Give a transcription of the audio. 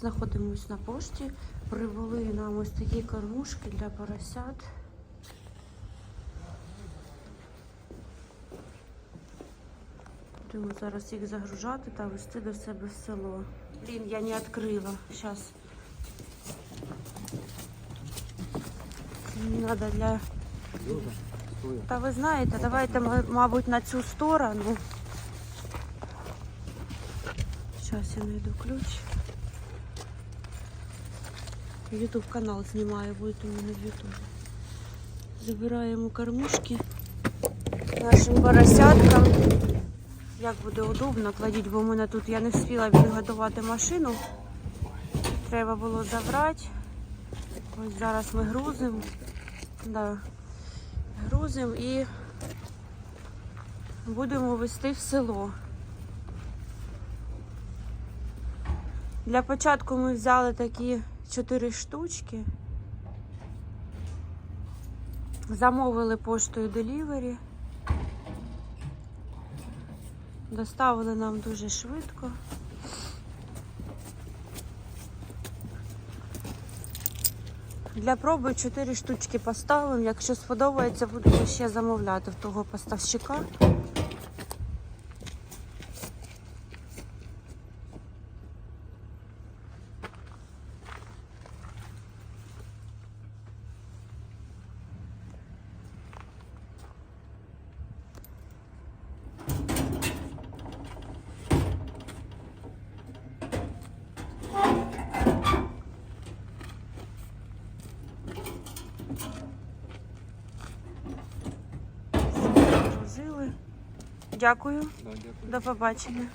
Знаходимось на пошті. Привели нам ось такі кормушки для поросят. Будемо зараз їх загружати та везти до себе в село. Блін, я не відкрила. Зараз. Мені треба для. Та ви знаєте, давайте, мабуть, на цю сторону. Зараз я знайду ключ. Ютуб канал знімаю, буде у мене в Ютубі. Забираємо кормушки нашим поросяткам. Як буде удобно, кладіть, бо в мене тут я не встигла відготувати машину. Треба було забрати. Ось зараз ми грузимо. Да. Грузимо і будемо везти в село. Для початку ми взяли такі чотири штучки. Замовили поштою делівері. Доставили нам дуже швидко. Для проби 4 штучки поставимо. Якщо сподобається, будемо ще замовляти в того поставщика. Дякую. Да, дякую. До побачення.